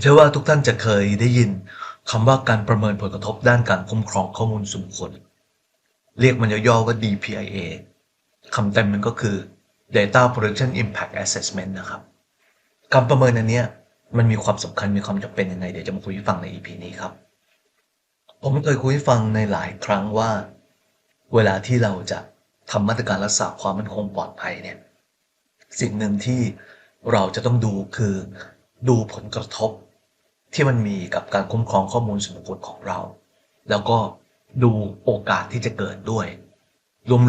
เชื่อว่าทุกท่านจะเคยได้ยินคำว่าการประเมินผลกระทบด้านการคุ้มครองข้อมูลส่วนบุคคล เรียกมันย่อๆว่า DPIA คำเต็มมันก็คือ Data Protection Impact Assessment นะครับ การประเมินอันเนี้ยมันมีความสำคัญมีความจำเป็นยังไง เดี๋ยวจะมาคุยให้ฟังใน EP นี้ครับ ผมเคยคุยให้ฟังในหลายครั้งว่า เวลาที่เราจะทำมาตรการรักษาความมั่นคงปลอดภัยเนี่ยสิ่งหนึ่งที่เราจะต้องดูคือดูผลกระทบ ที่มันมีกับการคุ้มครองข้อมูลส่วนบุคคลของเรา แล้วก็ดูโอกาสที่จะเกิดด้วย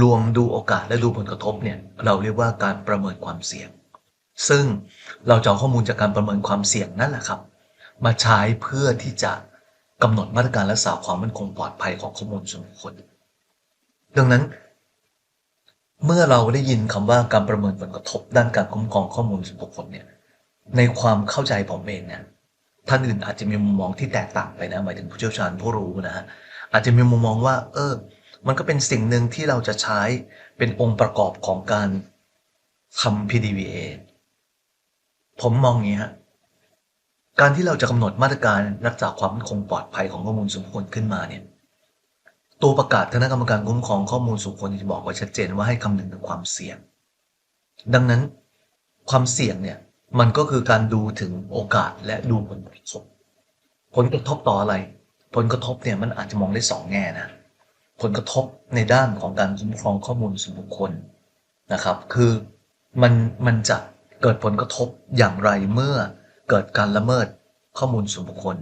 รวมๆดูโอกาสและดูผลกระทบเนี่ยเราเรียกว่าการประเมินความเสี่ยง ซึ่งเราจะเอาข้อมูลจากการประเมินความเสี่ยงนั่นแหละครับ มาใช้เพื่อที่จะกำหนดมาตรการรักษาความมั่นคงปลอดภัยของข้อมูลส่วนบุคคล ดังนั้น เมื่อเราได้ยินคำว่าการประเมินผลกระทบด้านการคุ้มครองข้อมูลส่วนบุคคลเนี่ยในความเข้าใจผมเองเนี่ย ท่านอื่นอาจจะมีมุมมองที่แตกต่างไปนะหมายถึงผู้เชี่ยวชาญผู้รู้นะฮะอาจจะมีมุมมองว่า เออ มันก็เป็นสิ่งหนึ่งที่เราจะใช้เป็นองค์ประกอบของการทำ PDVA ผมมองอย่างนี้ฮะการที่เราจะกำหนดมาตรการรักษาความมั่นคงปลอดภัยของข้อมูลส่วนบุคคลขึ้นมาเนี่ยตัวประกาศคณะกรรมการคุ้มครองข้อมูลส่วนบุคคลจะบอกไว้ชัดเจนว่าให้คำนึงถึงความเสี่ยง ดังนั้นความเสี่ยงเนี่ย มันก็คือการดูถึงโอกาสและดูผลกระทบผลกระทบต่ออะไร ผลกระทบเนี่ยมันอาจจะมองได้สองแง่นะผลกระทบในด้านของการคุ้มครองข้อมูลส่วนบุคคลนะครับ คือมันมันจะเกิดผลกระทบอย่างไรเมื่อเกิดการละเมิดข้อมูลส่วนบุคคล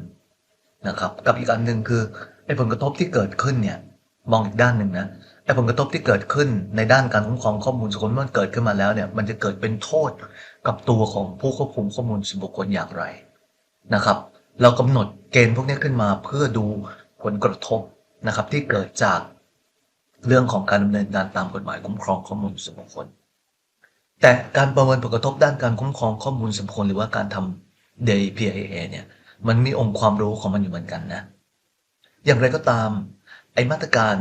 นะครับ กับอีกอันหนึ่งคือไอ้ผลกระทบที่เกิดขึ้นเนี่ยมองอีกด้านหนึ่งนะไอ้ผลกระทบที่เกิดขึ้นในด้านการคุ้มครองข้อมูลส่วนบุคคลเมื่อมันเกิดขึ้นมาแล้วเนี่ยมันจะเกิดเป็นโทษ กับตัวของผู้ควบคุมข้อมูลส่วนบุคคลอย่างไรนะครับ เรากำหนดเกณฑ์พวกนี้ขึ้นมาเพื่อดูผลกระทบนะครับที่เกิดจากเรื่องของการดำเนินการตามกฎหมายคุ้มครองข้อมูลส่วนบุคคล แต่การประเมินผลกระทบด้านการคุ้มครองข้อมูลส่วนบุคคลหรือว่าการทำ DPIA เนี่ยมันมีองค์ความรู้ของมันอยู่เหมือนกันนะ อย่างไรก็ตามไอมาตรการ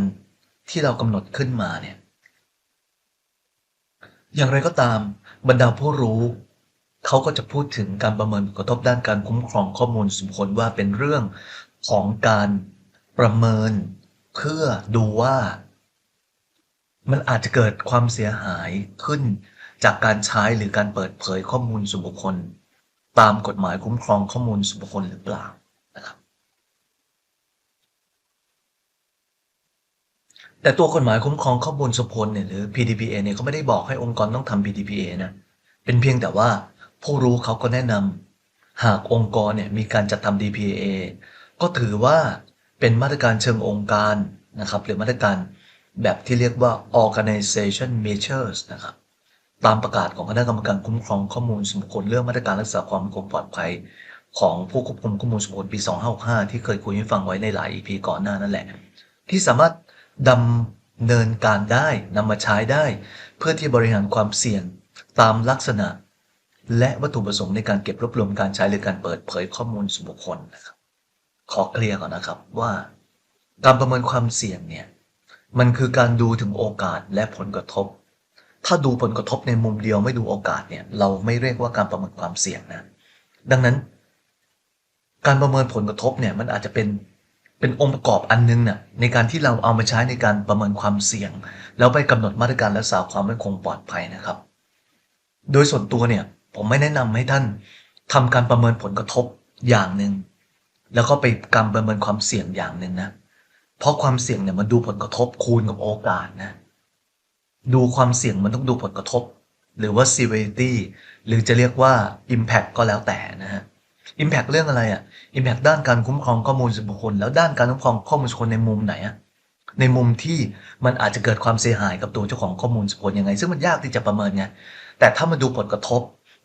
ที่เรากำหนดขึ้นมาเนี่ย อย่างไรก็ตามบรรดาผู้รู้ เขาก็จะพูดถึงการประเมินผลกระทบด้านการคุ้มครองข้อมูลส่วนบุคคลว่าเป็นเรื่องของการประเมิน เพื่อดูว่า มันอาจจะเกิดความเสียหายขึ้น จากการใช้หรือการเปิดเผยข้อมูลส่วนบุคคล ตามกฎหมายคุ้มครองข้อมูลส่วนบุคคลหรือเปล่านะครับ แต่ตัวกฎหมายคุ้มครองข้อมูลส่วนบุคคลเนี่ยหรือ PDPA เนี่ยเขาไม่ได้บอกให้องค์กรต้องทำ PDPA นะ เป็นเพียงแต่ว่าผู้รู้เขาก็แนะนำหากองค์กรเนี่ยมีการจัดทำ DPA ก็ถือว่าเป็นมาตรการเชิงองค์การนะครับหรือมาตรการแบบที่เรียกว่า organization measures นะครับตามประกาศของคณะกรรมการคุ้มครองข้อมูลส่วนบุคคลเรื่องมาตรการรักษาความมั่นคงปลอดภัย ของผู้ควบคุมข้อมูลส่วนบุคคลปี 2565 ที่เคยคุยให้ฟังไว้ในหลาย EP ก่อนหน้านั่นแหละ ที่สามารถ ดำเนินการได้นำมาใช้ได้ เพื่อที่บริหารความเสี่ยงตามลักษณะ และวัตถุประสงค์ในการเก็บรวบรวมการใช้หรือการเปิดเผยข้อมูลส่วนบุคคลนะครับขอเคลียร์ก่อนนะครับว่า การประเมินความเสี่ยงเนี่ยมันคือการดูถึงโอกาสและผลกระทบ ถ้าดูผลกระทบในมุมเดียวไม่ดูโอกาสเนี่ยเราไม่เรียกว่าการประเมินความเสี่ยงนะ ดังนั้น การประเมินผลกระทบเนี่ยมันอาจจะเป็น เป็นองค์ประกอบอันนึงน่ะในการที่เราเอามาใช้ในการประเมินความเสี่ยง แล้วไปกำหนดมาตรการรักษาความมั่นคงปลอดภัยนะครับ โดยส่วนตัวเนี่ยผมไม่แนะนำให้ท่านทำการประเมินผลกระทบอย่างหนึ่งแล้วก็ไปการประเมินความเสี่ยงอย่างหนึ่งนะเพราะความเสี่ยงเนี่ยมันดูผลกระทบคูณกับโอกาสนะดูความเสี่ยงมันต้องดูผลกระทบ หรือว่า severity หรือจะเรียกว่า impact ก็แล้วแต่นะฮะ impact เรื่องอะไรอะ่ะ impact ด้านการคุ้มครองข้อมูลส่วนบุคคล แล้วด้านการคุ้มครองข้อมูลส่วนบุคคลในมุมไหนอะในมุมที่มันอาจจะเกิดความเสียหายกับตัวเจ้าของข้อมูลส่วนบุคคลยังไง ซึ่งมันยากที่จะประเมินไงแต่ถ้ามันดูผลกระทบ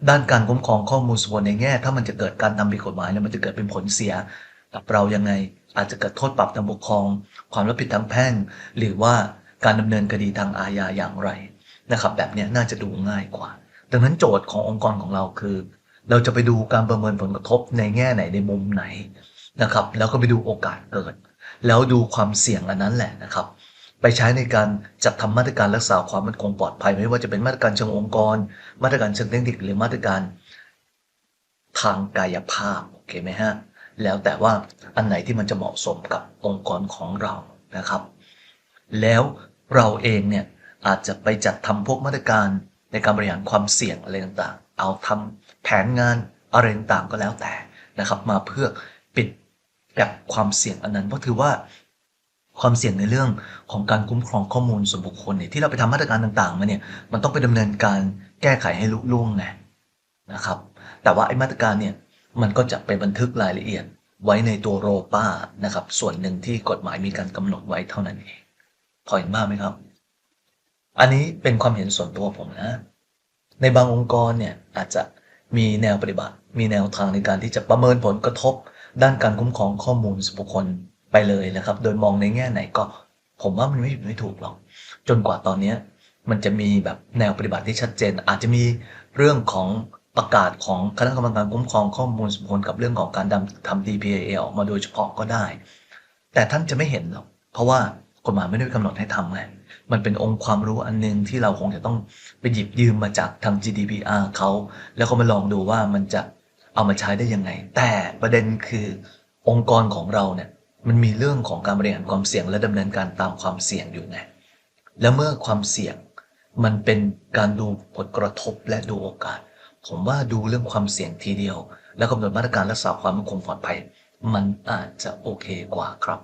ด้านการคุ้มครองข้อมูลส่วนบุคคลในแง่ ถ้ามันจะเกิดการทำผิดกฎหมายแล้วมันจะเกิดเป็นผลเสียกับเรายังไง อาจจะเกิดโทษปรับทางปกครอง ความรับผิดทางแพ่ง หรือว่าการดำเนินคดีทางอาญาอย่างไรนะครับ แบบนี้น่าจะดูง่ายกว่า ดังนั้นโจทย์ขององค์กรของเราคือ เราจะไปดูการประเมินผลกระทบในแง่ไหนในมุมไหนนะครับ แล้วก็ไปดูโอกาสเกิด แล้วดูความเสี่ยงอันนั้นแหละนะครับ ไปใช้ในการจัดทำมาตรการรักษาความมั่นคงปลอดภัย ไม่ว่าจะเป็นมาตรการเชิงองค์กร มาตรการเชิงเทคนิคหรือมาตรการทางกายภาพเคไหมฮะแล้วแต่ว่าอันไหนที่มันจะเหมาะสมกับองค์กรของเรานะครับ แล้วเราเองเนี่ยอาจจะไปจัดทำพวกมาตรการในการบริหารความเสี่ยงอะไรต่างๆ เอาทำ แผนงานอะไรต่างก็แล้วแต่นะครับ มาเพื่อปิดแกลบความเสี่ยงอันนั้นเพราะถือว่าความเสี่ยงในเรื่องของการคุ้มครองข้อมูลส่วนบุคคลเนี่ยที่เราไปทำมาตรการต่างๆมาเนี่ยมันต้องไปดำเนินการแก้ไขให้ลุล่วงไงนะครับ แต่ว่าไอ้มาตรการเนี่ยมันก็จะไปบันทึกรายละเอียดไว้ในตัวโรป้านะครับ ส่วนหนึ่งที่กฎหมายมีการกำหนดไว้เท่านั้นเองพอเห็นบ้างไหมครับ อันนี้เป็นความเห็นส่วนตัวผมนะ ในบางองค์กรเนี่ยอาจจะ มีแนวปฏิบัติ มีแนวทางในการที่จะประเมินผลกระทบ ด้านการคุ้มครองข้อมูลส่วนบุคคลไปเลยนะครับ โดยมองในแง่ไหนก็ ผมว่ามันไม่ผิดไม่ถูกหรอก จนกว่าตอนนี้มันจะมีแบบแนวปฏิบัติที่ชัดเจน อาจจะมีเรื่องของประกาศของคณะกรรมการคุ้มครองข้อมูลส่วนบุคคลกับเรื่องของการดำทำ DPA ออกมาโดยเฉพาะก็ได้ แต่ท่านจะไม่เห็นหรอก เพราะว่ากฎหมายไม่ได้กำหนดให้ทำไง มันเป็นองค์ความรู้อันหนึงที่เราคงจะต้องไปหยิบยืมมาจากทาง GDPR เขาแล้วก็มาลองดูว่ามันจะเอามาใช้ได้ยังไง แต่ประเด็นคือองค์กรของเราเนี่ยมันมีเรื่องของการบริหารความเสี่ยงและดำเนินการตามความเสี่ยงอยู่ไงแล้วเมื่อความเสี่ยงมันเป็นการดูผลกระทบและดูโอกาส ผมว่าดูเรื่องความเสี่ยงทีเดียว แล้วกำหนดมาตรการรักษาความมั่นคงปลอดภัย มันอาจจะโอเคกว่าครับ